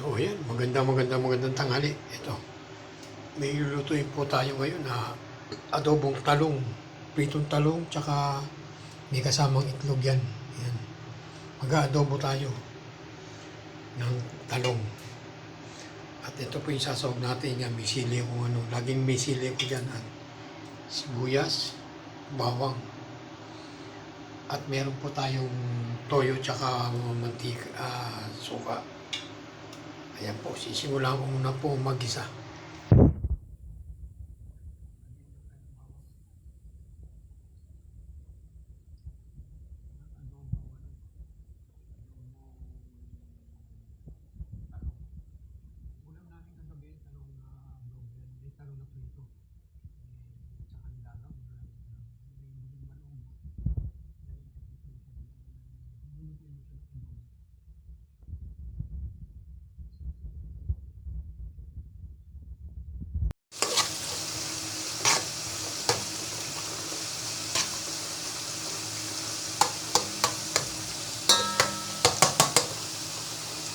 Oh, yan. Maganda, maganda, magandang tanghali. Ito. May lulutuin po tayo ngayon na adobong talong. Pritong talong, tsaka may kasamang itlog yan. Yan. Mag-aadobo tayo ng talong. At ito po yung sasawag natin yan. May sili kung ano. Laging may sili ko dyan. At sibuyas, bawang. At meron po tayong toyo tsaka mantika, ah, suka. Ayan po, sisimulan ko muna po mag-isa.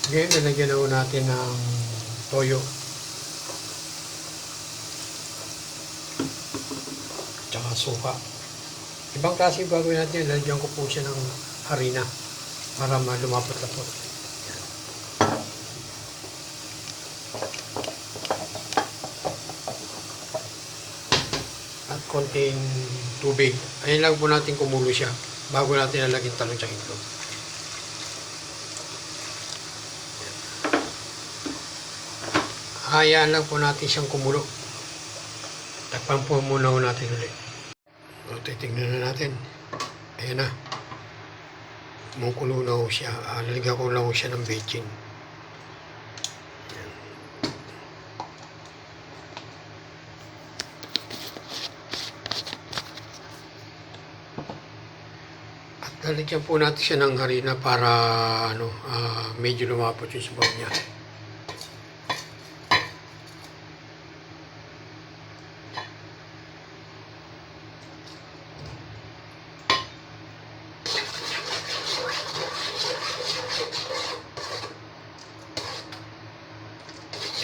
Ngayon, nalagyan na natin ng toyo. Tsaka suka. Ibang klase yung gagawin natin, lalagyan ko po siya ng harina para malumapot-lapot. Yan. At konting tubig. Ayun lang po natin kumulo siya bago natin lalagyan talong sa itlog. Hayaan lang po natin siyang kumulo. Takpan po muna ho natin ulit. O, titignan na natin. Ayan na. Kumukulo na ho siya. Ah, lalagyan ko lang ho siya ng baking. Lalagyan po natin siya ng harina para ano, ah, medyo lumapot yung sabaw niya.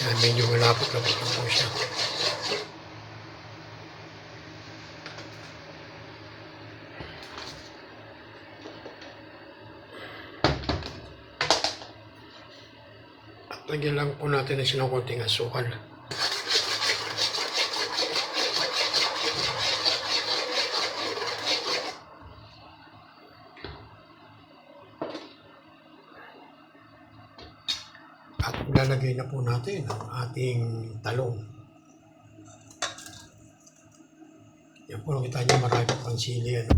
Yan, medyo malapot-lapot po siya. At lagyan lang po natin ng konting asukal. At lalagay na po natin ang ating talong. Yan po nakita niyo marami pang sili. Ano?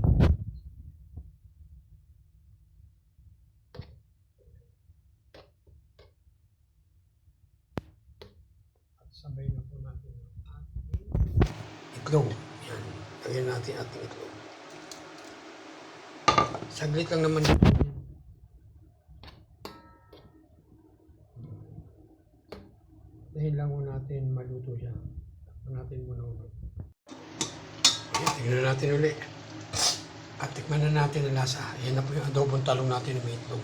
At sabay na po natin ang ating itlog. Yan. Lagyan natin ating itlog. Saglit lang naman ito. Dahil lang ho natin maluto siya. Takpan natin muna ulit. Ayan, tingnan natin ulit. At tikman na natin ang lasa. Ayan na po yung adobong talong natin na may itlog.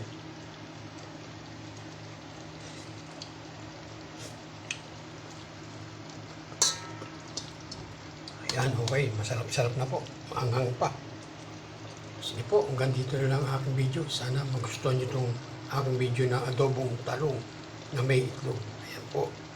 Ayan, okay. Masarap-sarap na po. Maanghang pa. Sige po, hanggang dito na lang ang aking video. Sana magustuhan nyo itong aking video na adobong talong na may itlog. Ayan po.